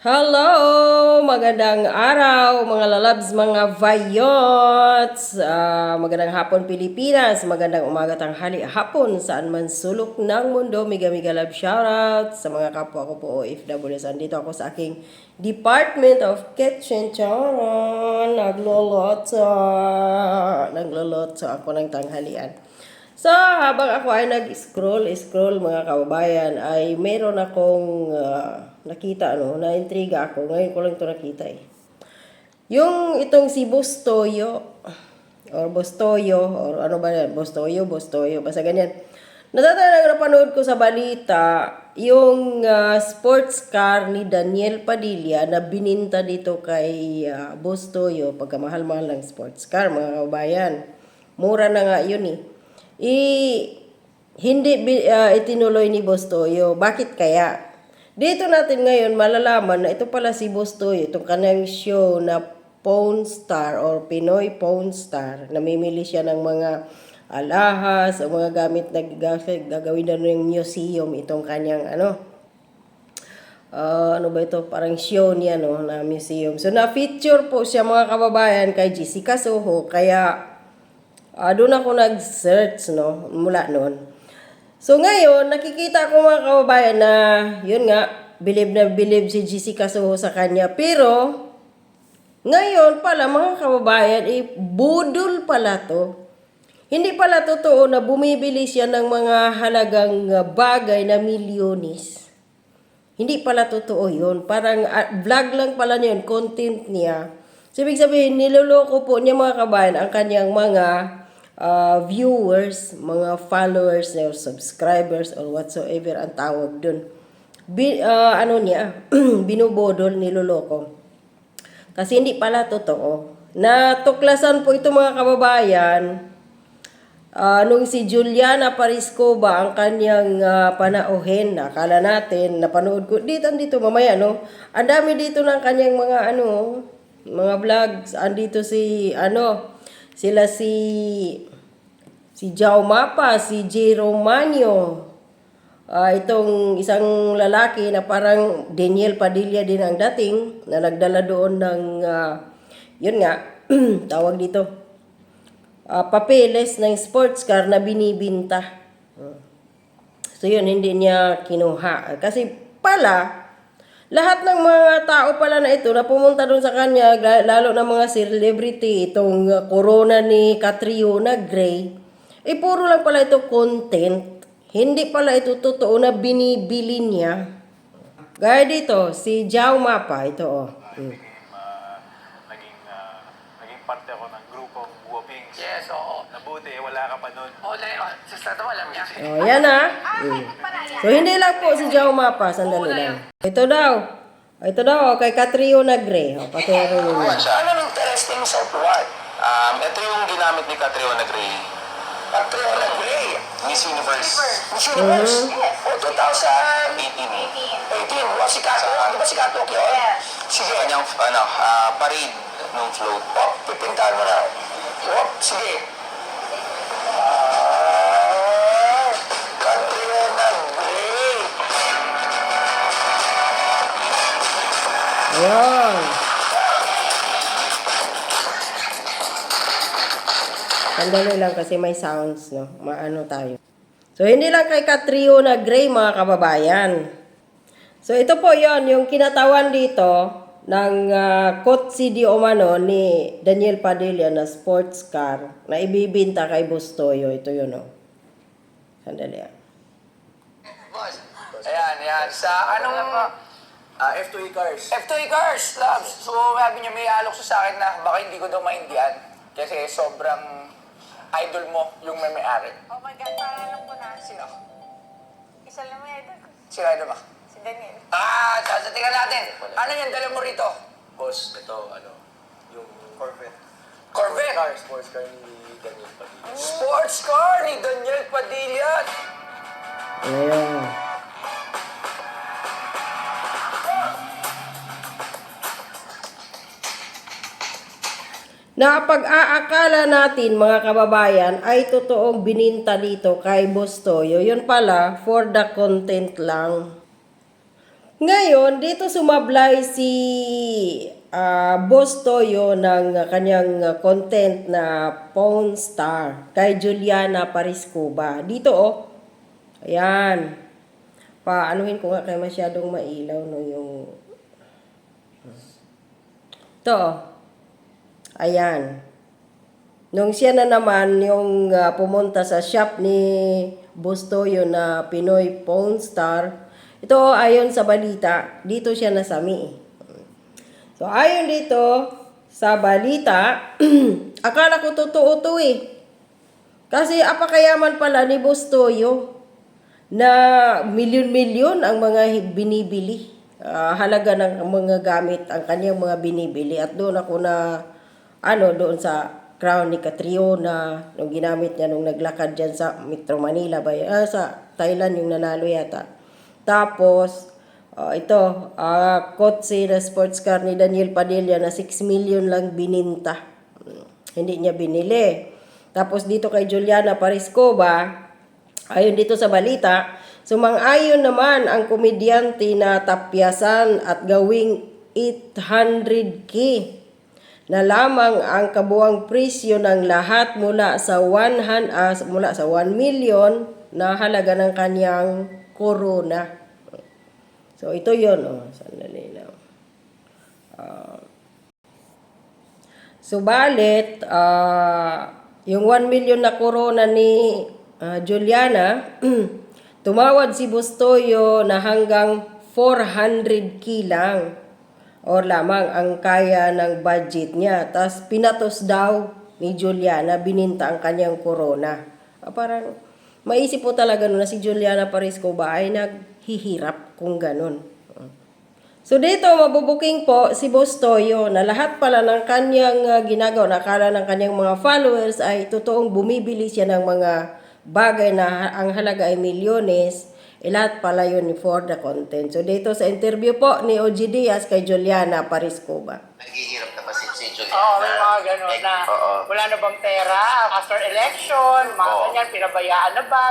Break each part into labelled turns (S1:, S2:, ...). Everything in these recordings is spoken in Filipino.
S1: Hello! Magandang araw, mga lalabs, mga vayots! Ah, magandang hapon, Pilipinas! Magandang umaga, tanghali, hapon, saan man sulok ng mundo. Miga, miga love shoutout sa mga kapwa ko po OFWs. Andito ako sa aking Department of Kitchen Charon. Nagloloto. Nagloloto ako ng tanghalian. So, habang ako ay nag-scroll, scroll mga kababayan, ay meron akong ah, nakita, ano, na-intriga ako. Ngayon ko lang ito nakita eh. Yung itong si Bostoyo, or Bostoyo, or ano ba yan, Bostoyo, Bostoyo, basta ganyan. Natatanda napanood ko sa balita, yung ah, sports car ni Daniel Padilla na bininta dito kay ah, Bostoyo, pagkamahal-mahal ng sports car, mga kababayan. Mura na nga yun eh. I, hindi ah, itinuloy ni Bostoyo. Bakit kaya? Dito natin ngayon malalaman na ito pala si Bostoyo, itong kanyang show na Pawn Star or Pinoy Pawn Star. Namimili siya ng mga alahas o mga gamit na gag- gagawin na ng museum itong kanyang ano, Ah, ano ba ito? Parang show niya, no, na museum. So, na-feature po siya mga kababayan kay Jessica Soho. Kaya, ah, doon ako nag-search, no, mula noon. So, ngayon, nakikita ko mga kababayan na, yun nga, believe na believe si Jessica Soho sa kanya. Pero, ngayon pala, mga kababayan, eh, budol pala to. Hindi pala totoo na bumibili siya ng mga halagang ah, bagay na milyonis. Hindi pala totoo yun. Parang ah, vlog lang pala niya yun, content niya. So, ibig sabihin, niloloko po niya mga kabayan ang kanyang mga ah, viewers, mga followers, or subscribers, or whatsoever ang tawag dun. Bi, ah, ano niya, binubodol, niloloko. Kasi hindi pala totoo. Natuklasan po ito mga kababayan, Ah, nung si Juliana Pariscoba ang kanyang ah, panauhin, akala natin, napanood ko, dito, dito, mamaya, no? Ang dami dito ng kanyang mga, ano, mga vlogs. Andito si, ano, sila si, si Jao Mapa, si J. Romanio, Ah, itong isang lalaki na parang Daniel Padilla din ang dating, na nagdala doon ng, ah, yun nga, tawag dito, ah, papeles ng sports car na binibinta. So yun, hindi niya kinuha. Kasi pala, lahat ng mga tao pala na ito na pumunta doon sa kanya, la- lalo na mga celebrity, itong uh, corona ni Catriona Gray, eh puro lang pala ito content. Hindi pala ito totoo na binibili niya. Gaya dito, si Jao Mapa, ito oh. Mm.
S2: Ah, naging ah, naging parte ako ng grupong Guapings.
S3: Yes, oo.
S2: Nabuti, wala ka pa nun.
S3: Oo, na yun. Sa strato, alam niya.
S1: Oh, yan ah. Mm. So, hindi lang po si Jao Mapa. Sandali lang. Ito daw. Ito daw, kay Catriona Gray. O, paturo nyo yan.
S3: Ano ang interesting sa what?
S2: Um, ito yung ginamit ni Catriona Gray.
S3: Patriola Gray.
S2: Miss Universe.
S3: Miss Universe.
S1: Mm-hmm.
S3: O, 2018.
S2: 18.
S3: Wa si Kato. Di ba si Kato yun? Sige.
S2: Kanyang ano, ah, parade nung float.
S3: O, pipintahan mo na. O, sige. Ah, Gray.
S1: Ayan. Sandali lang kasi may sounds, no? Maano tayo. So, hindi lang kay Catriona Gray, mga kababayan. So, ito po yon yung kinatawan dito ng uh, Kotsi di Omano ni Daniel Padilla na sports car na ibibinta kay Bustoyo. Ito yun, no? Sandali, ah.
S3: Boss. Ayan, ayan. Sa anong...
S2: Ah, F2E cars.
S3: F2E Cars, Labs. So, sabi niya, may alok sa akin na baka hindi ko daw maindihan. Kasi sobrang idol mo yung may-may-ari.
S4: Oh my God, parang alam ko na.
S3: Sino?
S4: Isa lang may idol ko.
S3: Sino idol mo?
S4: Si Daniel.
S3: Ah, sasatingan natin. Ano yan? Dala mo rito?
S5: Boss, ito, ano, yung Corvette.
S3: Corvette.
S5: Car, sports car ni Daniel Padilla.
S3: Sports car ni Daniel Padilla.
S1: Ayan. Na pag-aakala natin mga kababayan ay totoong bininta dito kay Bostoyo. Yun pala, for the content lang. Ngayon, dito sumablay si ah, Boss Toyo ng kanyang content na Pawn Star kay Juliana Pariscuba. Dito oh. Ayan. Paanuhin ko nga kay masyadong mailaw no yung Ito oh. Ayan. Nung siya na naman yung ah, pumunta sa shop ni Bostoyo na Pinoy Pawn Star, ito ayon sa balita, dito siya nasami. So ayon dito sa balita, akala ko totoo to eh. Kasi apakayaman pala ni Bostoyo na milyon-milyon ang mga binibili. Ah, halaga ng mga gamit ang kanyang mga binibili at doon ako na ano doon sa crown ni Catriona nung ginamit niya nung naglakad diyan sa Metro Manila ba? Ah, sa Thailand yung nanalo yata. Tapos ah, ito ah, kotse na sports car ni Daniel Padilla na 6 million lang bininta. Hindi niya binili. Tapos dito kay Juliana Pariscova Ayon dito sa balita, sumang-ayon naman ang komedyante na tapyasan at gawing 800k na lamang ang kabuang presyo ng lahat mula sa 1 ah, mula sa 1 million na halaga ng kanyang corona. So ito 'yon oh, sandali lang. Ah, Subalit, ah, yung 1 million na corona ni ah, Juliana, tumawad si Bustoyo na hanggang 400k lang or lamang ang kaya ng budget niya. Tapos pinatos daw ni Juliana, bininta ang kanyang corona. Ah, parang maisip po talaga no na si Juliana Parisco ba ay naghihirap kung ganun. So dito, mabubuking po si Boss Toyo na lahat pala ng kanyang uh, ginagawa, nakala ng kanyang mga followers ay totoong bumibili siya ng mga bagay na ang halaga ay milyones, lahat pala yun for the content. So dito sa interview po ni OG Diaz kay Juliana Pariscoba.
S6: Naghihirap na ba si, Juliana?
S3: Oo, may mga gano'n
S6: Eh,
S3: na
S6: Oo.
S3: wala na bang pera after election, mga
S6: Oo.
S3: ganyan, pinabayaan na ba?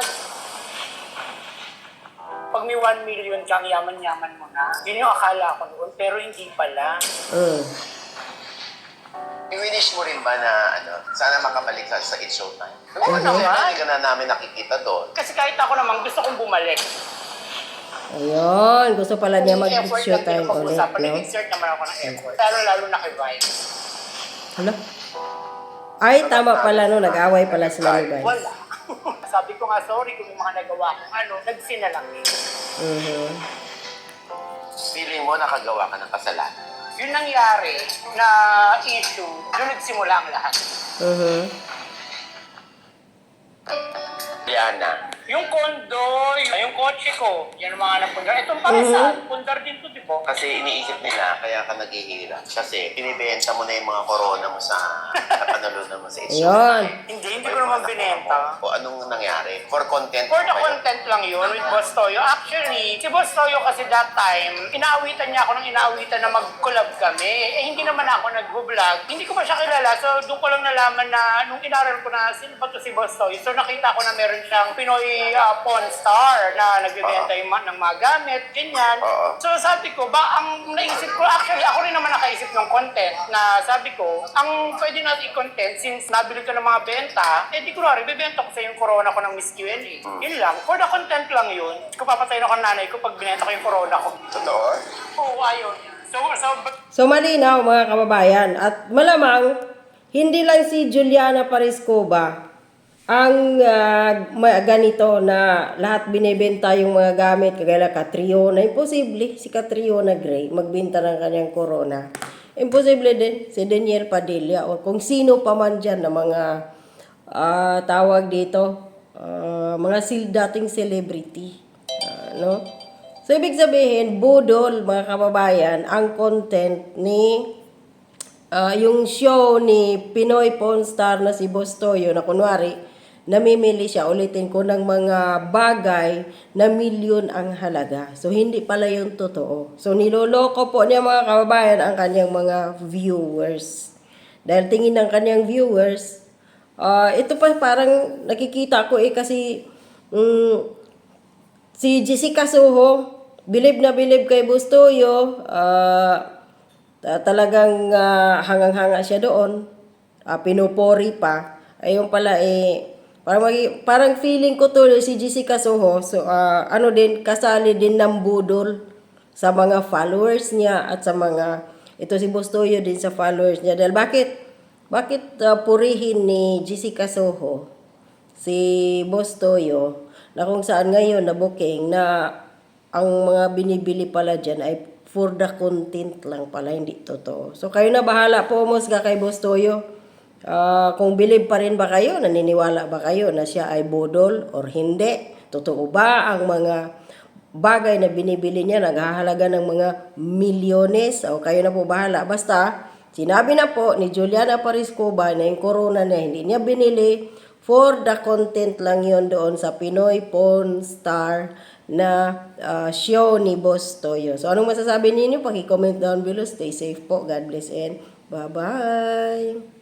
S3: Pag may 1 million kang yaman-yaman mo na, yun yung akala ko noon, pero hindi pala.
S1: Mm.
S6: I-wish mo rin ba na ano, sana makabalik ka sa It's Showtime?
S3: Oo
S6: Kasi
S3: naman.
S6: hindi ka na namin nakikita doon.
S3: Kasi kahit ako naman, gusto kong bumalik.
S1: Ayun, gusto pala niya
S3: Yung effort
S1: mag-show
S3: lang
S1: time ulit,
S3: pinapag-usapan.
S1: no?
S3: Nag-exert naman ako ng effort. Lalo-lalo na kay Vice.
S1: Hala? Ay, tama pala no, nag-away pala sila ni Vice.
S3: Wala. Sabi ko nga, sorry kung yung mga nagawa kong ano, nagsinalaki.
S1: Mhm.
S6: Feeling mo nakagawa ka ng kasalanan.
S3: Yun nangyari na issue, doon nagsimula ang lahat.
S1: Mhm.
S6: Juliana,
S3: Yung kondo, yung, yung kotse ko, yan ang mga napundar. Itong paresan, pundar din to, di ba?
S6: kasi iniisip nila kaya ka naghihirap. Kasi binibenta mo na yung mga corona mo sa napanalunan mo sa It's
S1: Ayun.
S3: Hindi, hindi ko naman binenta.
S6: O anong nangyari? For content
S3: For the
S6: ba yun?
S3: content lang yun with Boss Toyo. Actually, si Boss Toyo kasi that time, inaawitan niya ako ng inaawitan na mag-collab kami. Eh, hindi naman ako nag-vlog. Hindi ko pa siya kilala. So, doon ko lang nalaman na nung inaral ko na sino ba to si Boss Toyo. So, nakita ko na meron siyang Pinoy uh, pawn star na nagbibenta yung ma- ng mga gamit, ganyan.
S6: Oo.
S3: So, sabi ko, ba, ang naisip ko, actually, ako rin naman nakaisip ng content na sabi ko, ang pwede natin i-content since nabili ko ng mga benta, eh di kunwari, bibenta ko sa yung corona ko ng Miss Q&A. Yun lang. For the content lang yun. Kung papatayin ako ng nanay ko pag binenta ko yung corona ko.
S6: Totoo?
S3: Oo, ayaw niya. So, so, but,
S1: So malinaw mga kababayan at malamang hindi lang si Juliana Pariscoba ang ma- ganito na lahat binebenta yung mga gamit kagaya Catriona. Imposible si Catriona Gray magbenta ng kanyang corona. Imposible din si Daniel Padilla o kung sino pa man dyan na mga ah, tawag dito, ah, mga sil dating celebrity. Ah, no? So, ibig sabihin, budol, mga kababayan, ang content ni ah, yung show ni Pinoy Pawn Star na si Bostoyo na kunwari, namimili siya, ulitin ko, ng mga bagay na milyon ang halaga. So, hindi pala yung totoo. So, niloloko po niya mga kababayan ang kanyang mga viewers. Dahil tingin ng kanyang viewers, ah, ito pa parang nakikita ko eh kasi mm, Si Jessica Soho, bilib na bilib kay Bustoyo, ta- talagang ah, hangang-hanga siya doon. Ah, pinupori pa. Ayun pala eh, parang, magi- parang feeling ko to si Jessica Soho, so ah, ano din, kasali din ng budol sa mga followers niya at sa mga, ito si Bustoyo din sa followers niya. Dahil bakit, bakit ah, purihin ni Jessica Soho si Boss Toyo na kung saan ngayon na booking na ang mga binibili pala dyan ay for the content lang pala, hindi totoo. So kayo na bahala po, ka kay Boss Ah, kung bilib pa rin ba kayo, naniniwala ba kayo na siya ay bodol or hindi? Totoo ba ang mga bagay na binibili niya naghahalaga ng mga milyones? O kayo na po bahala. Basta, sinabi na po ni Juliana Pariscoba na yung corona na hindi niya binili for the content lang yon doon sa Pinoy Porn Star na ah, show ni Boss Toyo. So, anong masasabi ninyo? Paki-comment down below. Stay safe po. God bless and bye-bye!